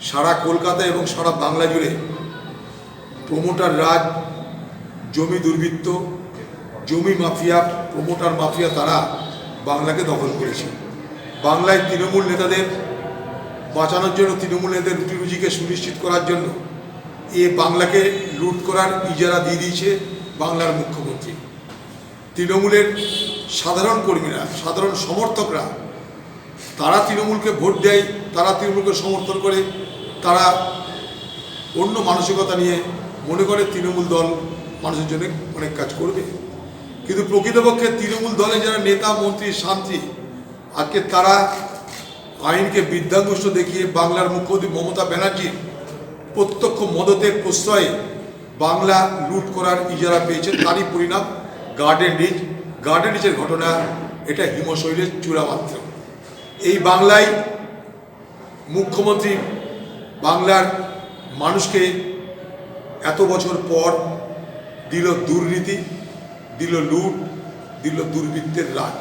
সারা কলকাতা এবং সারা বাংলা জুড়ে প্রমোটার রাজ জমি দুর্বৃত্ত, জমি মাফিয়া প্রমোটার মাফিয়া তারা বাংলাকে দখল করেছে। বাংলায় তৃণমূল নেতাদের বাঁচানোর জন্য, তৃণমূল নেতাদের রুটি রুজিকে সুনিশ্চিত করার জন্য এ বাংলাকে লুট করার ইজারা দিয়ে দিয়েছে বাংলার মুখ্যমন্ত্রী। তৃণমূলের সাধারণ কর্মীরা, সাধারণ সমর্থকরা তারা তৃণমূলকে ভোট দেয়, তারা তৃণমূলকে সমর্থন করে, তারা অন্য মানসিকতা নিয়ে মনে করে তৃণমূল দল মানুষের জন্য অনেক কাজ করবে। কিন্তু প্রকৃতপক্ষে তৃণমূল দলে যারা নেতা, মন্ত্রী, শান্তি, আজকে তারা আইনকে বিদ্যাঙ্গুষ্ট দেখিয়ে বাংলার মুখ্যমন্ত্রী মমতা ব্যানার্জির প্রত্যক্ষ মদতের প্রশ্রয়ে বাংলা লুট করার ইজারা পেয়েছে তারই পরিণাম গার্ডেন রিচ গার্ডেন রিচের ঘটনা, এটা হিমশৈলের চূড়া মাত্র এই বাংলায় মুখ্যমন্ত্রী বাংলার মানুষকে এত বছর পর দিল দুর্নীতি, দিল লুট, দিল দুর্বৃত্তের রাজ।